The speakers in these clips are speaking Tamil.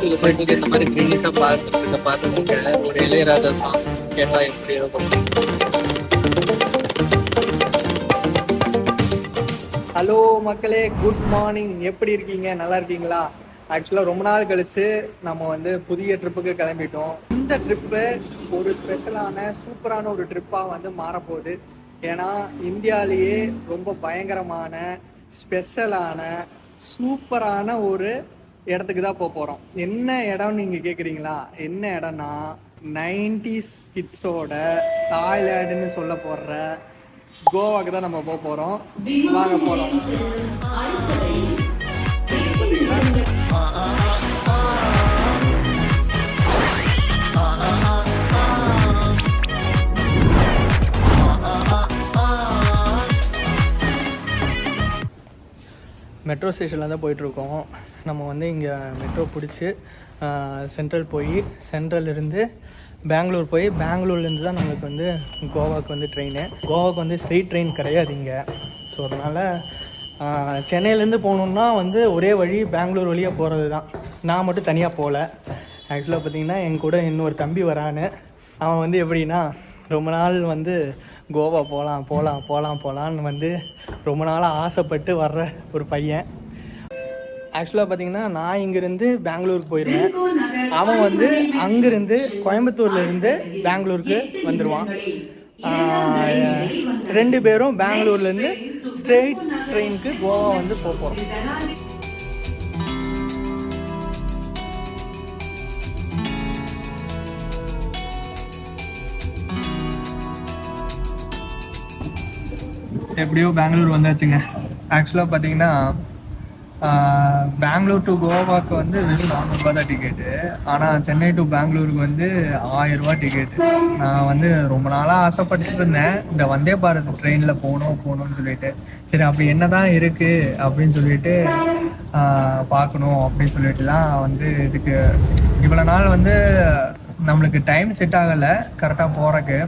போயிட்டு போயிட்டு இந்த மாதிரி ரிலீஸா பார்த்துட்டு பார்த்துட்டு ஒரு இளையராஜா சாங் கேட்டா எப்படி இருக்கும்? ஹலோ மக்களே குட் மார்னிங் எப்படி இருக்கீங்க? நல்லா இருக்கீங்களா? ஆக்சுவலாக ரொம்ப நாள் கழிச்சு நம்ம வந்து புதிய ட்ரிப்புக்கு கிளம்பிட்டோம். இந்த ட்ரிப்பு ஒரு ஸ்பெஷலான சூப்பரான ஒரு ட்ரிப்பாக வந்து மாறப்போகுது. ஏன்னா இந்தியாவிலேயே ரொம்ப பயங்கரமான ஸ்பெஷலான சூப்பரான ஒரு இடத்துக்கு தான் போக போகிறோம் என்ன இடம்னு நீங்கள் கேட்குறீங்களா என்ன இடம்னா நைன்டிஸ் கிட்ஸோட தாய்லாண்டுன்னு சொல்ல போடுற கோவாக்கு தான் நம்ம போக போகிறோம் வாங்க போகலாம் மெட்ரோ ஸ்டேஷனில் தான் போயிட்டுருக்கோம். நம்ம வந்து இங்கே மெட்ரோ பிடிச்சி சென்ட்ரல் போய் சென்ட்ரலிருந்து பெங்களூர் போய் பெங்களூர்லேருந்து தான் நம்மளுக்கு வந்து கோவாக்கு வந்து ட்ரெயின் கோவாக்கு வந்து ஸ்ட்ரீட் ட்ரெயின் கிடையாது இங்கே. ஸோ அதனால் சென்னையிலேருந்து போகணுன்னா வந்து ஒரே வழி பெங்களூர் வழியாக போகிறது தான். நான் மட்டும் தனியாக போகல ஆக்சுவலாக பார்த்திங்கன்னா என் கூட இன்னொரு தம்பி வரான்னு. அவன் வந்து எப்படின்னா ரொம்ப நாள் வந்து கோவா போகலாம் போகலாம் போகலாம் போகலான்னு வந்து ரொம்ப நாளாக ஆசைப்பட்டு வர்ற ஒரு பையன். ஆக்சுவலாக பார்த்தீங்கன்னா நான் இங்கேருந்து பெங்களூருக்கு போயிடுவேன் அவன் வந்து அங்கேருந்து கோயம்புத்தூர்லேருந்து பெங்களூருக்கு வந்துடுவான் ரெண்டு பேரும் பெங்களூர்லேருந்து ஸ்ட்ரெயிட் ட்ரெயினுக்கு கோவா வந்து போக போகிறோம் எப்படியோ பெங்களூர் வந்தாச்சுங்க. ஆக்சுவலாக பார்த்தீங்கன்னா பெங்களூர் டு கோவாக்கு வந்து வெறும் நானூறுபா தான் டிக்கெட்டு ஆனால் சென்னை டு பெங்களூருக்கு வந்து ஆயிரரூபா டிக்கெட்டு நான் வந்து ரொம்ப நாளாக ஆசைப்பட்டு இருந்தேன். இந்த வந்தே பாரத் ட்ரெயினில் போகணும் போகணும்னு சொல்லிட்டு. சரி அப்படி என்ன தான் இருக்குது அப்படின்னு சொல்லிட்டு பார்க்கணும் அப்படின்னு சொல்லிட்டு தான் வந்து இதுக்கு இவ்வளோ நாள் வந்து நம்மளுக்கு டைம் செட் ஆகலை. கரெக்டாக போகிறக்கு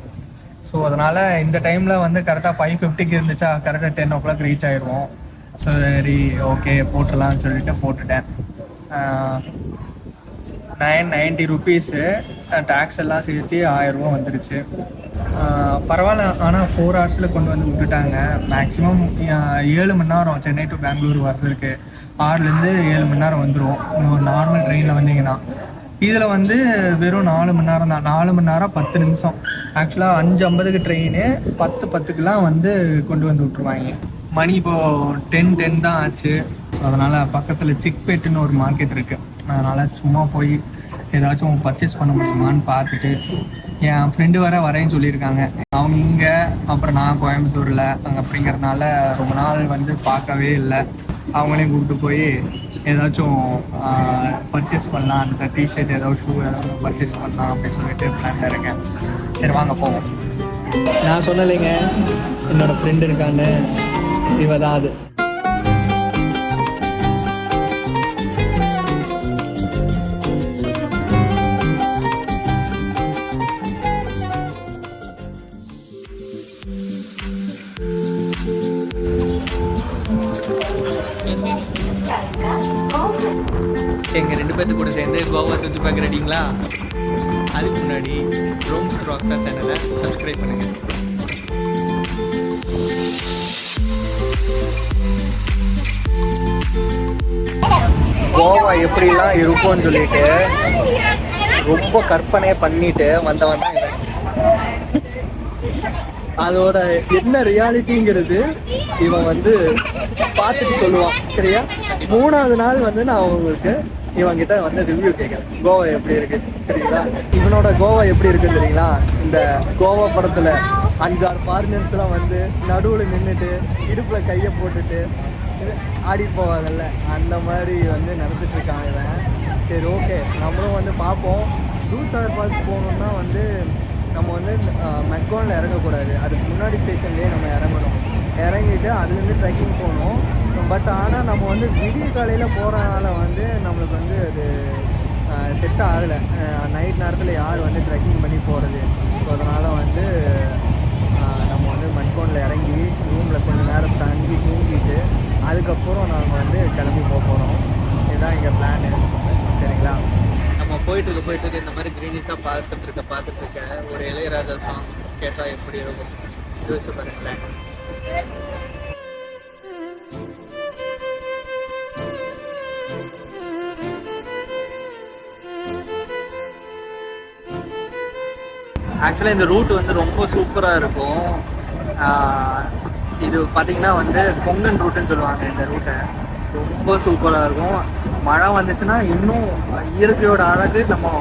ஸோ அதனால் இந்த டைமில் வந்து கரெக்டாக ஃபைவ் ஃபிஃப்டிக்கு இருந்துச்சா கரெக்டாக டென் ஓ கிளாக் ரீச் ஆயிடுவோம் சரி ஓகே போட்டுடலாம்னு சொல்லிட்டு போட்டுட்டேன். நைன் நைன்ட்டி ருபீஸு டேக்ஸ் எல்லாம் சேர்த்து ஆயிரரூபா வந்துருச்சு. பரவாயில்ல ஆனால் ஃபோர் ஹவர்ஸில் கொண்டு வந்து விட்டுட்டாங்க. மேக்ஸிமம் ஏழு மணி நேரம் சென்னை டு பெங்களூர் வர்றதுக்கு. ஆறுலேருந்து ஏழு மணி நேரம் வந்துடும் நார்மல் ட்ரெயினில் வந்தீங்கன்னா. இதில் வந்து வெறும் நாலு மணி நேரம் தான். நாலு மணி நேரம் பத்து நிமிஷம். ஆக்சுவலாக அஞ்சு ஐம்பதுக்கு ட்ரெயின் பத்து பத்துக்குலாம் வந்து கொண்டு வந்து விட்ருவாங்க மணி இப்போ டென் டென் தான் ஆச்சு. அதனால் பக்கத்தில் சிக்பேட்டுன்னு ஒரு மார்க்கெட் இருக்குது அதனால் சும்மா போய் ஏதாச்சும் பர்ச்சேஸ் பண்ண முடியுமான்னு பார்த்துட்டு என் ஃப்ரெண்டு வர வரேன்னு சொல்லியிருக்காங்க. அவங்க இங்கே அப்புறம் நான் கோயம்புத்தூரில் அங்கே அப்படிங்கிறதுனால ரொம்ப நாள் வந்து பார்க்கவே இல்லை. அவங்களையும் கூப்பிட்டு போய் ஏதாச்சும் பர்ச்சேஸ் பண்ணலாம். அந்த டிஷர்ட் ஏதாவது ஷூ ஏதாவது பர்ச்சேஸ் பண்ணலாம் அப்படின்னு சொல்லிட்டு பிளான் இருக்கேன். சரி வாங்க போவோம். நான் சொன்னலைங்க என்னோட ஃப்ரெண்டு இருக்கான்னு. இவ தான் அது. எங்கள் ரெண்டு பேர்த்து கூட சேர்ந்து கோவா சுற்றி பார்க்குறீங்களா? அதுக்கு முன்னாடி ரோம்ஸ் ராக்ஸா சேனலை சப்ஸ்கிரைப் பண்ணுங்கள் கோவா எப்படிலாம் இருக்கும்னு சொல்லிட்டு ரொம்ப கற்பனை பண்ணிட்டு வந்தவன் தான் அதோட என்ன ரியாலிட்டிங்கிறது இவன் வந்து பார்த்துட்டு சொல்லுவான் சரியா? மூணாவது நாள் வந்து நான் உங்களுக்கு இவன்கிட்ட வந்து ரிவ்யூ கேட்குறேன். கோவா எப்படி இருக்கு? சரிங்களா? இவனோட கோவா எப்படி இருக்கு தெரியுங்களா? இந்த கோவா படத்துல அஞ்சாறு ஃபாரினர்ஸ்லாம் வந்து நடுவில் நின்றுட்டு இடுப்பில் கையை போட்டுட்டு ஆடி போவாங்கல்ல அந்த மாதிரி வந்து நினச்சிட்டு இருக்காங்க இவன். சரி ஓகே நம்மளும் வந்து பார்ப்போம். தூசாகர் பால்ஸ் போகணுன்னா வந்து நம்ம வந்து மெட்கோனில் இறங்கக்கூடாது. அதுக்கு முன்னாடி ஸ்டேஷன்லேயே நம்ம இறங்கணும். இறங்கிட்டு அதுலேருந்து ட்ரெக்கிங் போகணும். பட் ஆனால் நம்ம வந்து விடிய காலையில் போகிறனால வந்து நம்மளுக்கு வந்து அது செட் ஆகலை. நைட் நேரத்தில் யார் வந்து ட்ரெக்கிங் பண்ணி போகிறது ஸோ அதனால் வந்து நம்ம வந்து மண்கோனில் இறங்கி ரூமில் கொஞ்சம் நேரம் தங்கி தூங்கிட்டு அதுக்கப்புறம் நாங்கள் வந்து கிளம்பி போக போகிறோம் இதுதான் எங்கள் பிளானு சரிங்களா? நம்ம போயிட்டுருக்க போயிட்டுருக்க இந்த மாதிரி க்ரீனிஷாக பார்த்துட்டு இருக்க பார்த்துட்டு இருக்கேன் ஒரு இளையராஜா சாங் கேட்டால் எப்படி இருக்கும்? யோசிச்சு பாருங்களேன். ஆக்சுவலாக இந்த ரூட் வந்து ரொம்ப சூப்பராக இருக்கும். இது பார்த்தீங்கன்னா வந்து கொங்கன் ரூட்டுன்னு சொல்லுவாங்க இந்த ரூட்டை ரொம்ப சூப்பராக இருக்கும். மழை வந்துச்சுன்னா இன்னும் இயற்கையோட அழகு நம்ம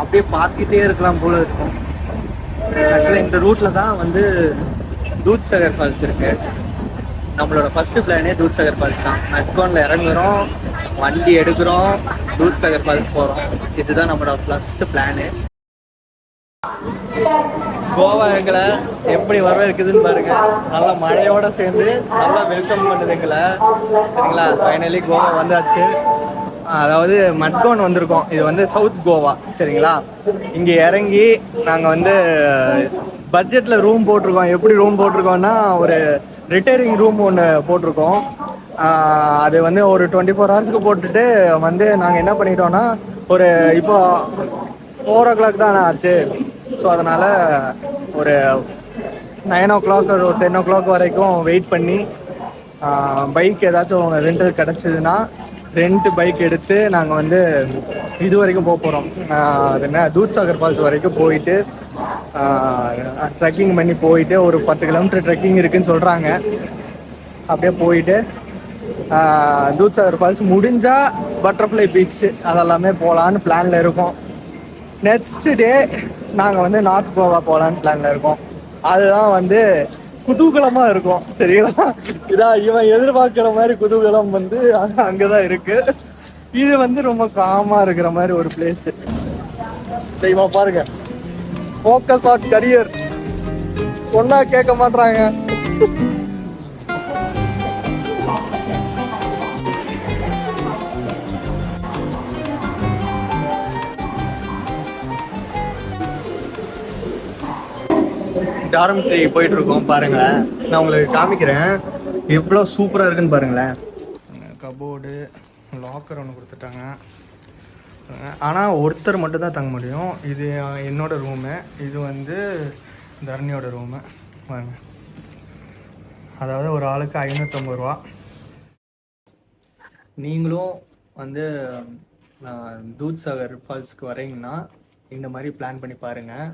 அப்படியே பார்த்துட்டே இருக்கலாம் போல இருக்கும். ஆக்சுவலாக இந்த ரூட்டில் தான் வந்து தூத் சகர் ஃபால்ஸ் இருக்கு. நம்மளோட ஃபர்ஸ்ட் பிளானே தூத் சகர் ஃபால்ஸ் தான். நட்கோனில் இறங்குறோம் வண்டி எடுக்கிறோம் தூத் சகர் ஃபால்ஸ் போகிறோம் இதுதான் நம்மளோட ஃபர்ஸ்ட் பிளானு கோவா எங்களை எப்படி வரவேற்குதுன்னு பாருங்க. நல்லா மழையோட சேர்ந்து நல்லா வெல்கம் பண்ணுது எங்களை. சரிங்களா? ஃபைனலி கோவா வந்தாச்சு. அதாவது மட்கோன் வந்திருக்கோம். இது வந்து சவுத் கோவா சரிங்களா? இங்கே இறங்கி நாங்கள் வந்து பட்ஜெட்டில் ரூம் போட்டிருக்கோம். எப்படி ரூம் போட்டிருக்கோம்னா ஒரு ரிட்டையரிங் ரூம் ஒன்று போட்டிருக்கோம். அது வந்து ஒரு டுவெண்ட்டி ஃபோர் ஹவர்ஸ்க்கு போட்டுட்டு வந்து நாங்கள் என்ன பண்ணிட்டோம்னா ஒரு இப்போ ஃபோர் ஓ கிளாக் தான் ஆச்சு. ஸோ அதனால் ஒரு நைன் ஓ கிளாக் ஒரு டென் ஓ கிளாக் வரைக்கும் வெயிட் பண்ணி பைக் ஏதாச்சும் ரெண்டு கிடச்சிதுன்னா ரெண்ட் பைக் எடுத்து நாங்கள் வந்து இது வரைக்கும் போக போகிறோம் அது என்ன? தூத் சாகர் ஃபால்ஸ் வரைக்கும் போயிட்டு ட்ரெக்கிங் பண்ணி போயிட்டு ஒரு பத்து கிலோமீட்டர் ட்ரெக்கிங் இருக்குன்னு சொல்கிறாங்க அப்படியே போயிட்டு தூத் சாகர் ஃபால்ஸ் முடிஞ்சா பட்டர்ஃப்ளை பீச் அதெல்லாமே போகலான்னு பிளானில் இருக்கோம். நெக்ஸ்ட் டே நாங்கள் வந்து நார்த் கோவா போகலான்னு பிளானில் இருக்கோம். அதுதான் வந்து குதூகலமா இருக்கும் சரிங்களா? இதான் இவன் எதிர்பார்க்குற மாதிரி குதூகலம் வந்து அங்கதான் இருக்கு. இது வந்து ரொம்ப காமா இருக்கிற மாதிரி ஒரு பிளேஸ் தெய்வமா பாருங்க. ஃபோக்கஸ் ஆன் கரியர் சொன்னா கேட்க மாட்றாங்க. டார்மிட்ரி போயிட்டு இருக்கோம் பாருங்களேன். நான் உங்களுக்கு காமிக்கிறேன். எவ்வளோ சூப்பராக இருக்குன்னு பாருங்களேன். கபோர்டு லாக்கர் ஒன்று கொடுத்துட்டாங்க. ஆனால் ஒருத்தர் மட்டும் தான் தங்க முடியும். இது என்னோட ரூமு இது வந்து தரணியோட ரூமு பாருங்க. அதாவது ஒரு ஆளுக்கு ஐநூற்றம்பது ரூபா. நீங்களும் வந்து தூத் சாகர் ஃபால்ஸ்க்கு வரீங்கன்னா இந்த மாதிரி பிளான் பண்ணி பாருங்கள்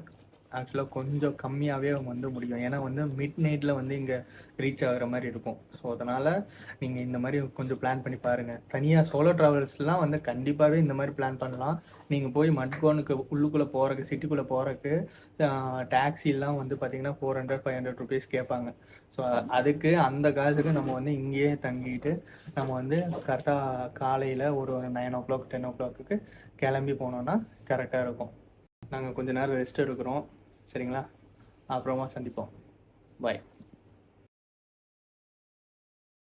ஆக்சுவலாக கொஞ்சம் கம்மியாகவே வந்து முடியும். ஏன்னா வந்து மிட் நைட்டில் வந்து இங்கே ரீச் ஆகுற மாதிரி இருக்கும். ஸோ அதனால் நீங்கள் இந்த மாதிரி கொஞ்சம் பிளான் பண்ணி பாருங்கள் தனியாக சோலோ ட்ராவல்ஸ்லாம் வந்து கண்டிப்பாகவே இந்த மாதிரி பிளான் பண்ணலாம். நீங்கள் போய் மட்கோனுக்கு உள்ளுக்குள்ளே போகிறக்கு சிட்டிக்குள்ளே போகிறக்கு டாக்ஸிலாம் வந்து பார்த்தீங்கன்னா four hundred five hundred rupees கேட்பாங்க. ஸோ அதுக்கு அந்த காசுக்கு நம்ம வந்து இங்கேயே தங்கிட்டு நம்ம வந்து கரெக்டாக காலையில் ஒரு நைன் ஓ கிளாக் டென் ஓ கிளாக்கு கிளம்பி போனோன்னா கரெக்டாக இருக்கும். நாங்கள் கொஞ்ச நேரம் ரெஸ்ட் எடுக்கிறோம். சரிங்களா? அப்புறமா சந்திப்போம். பாய்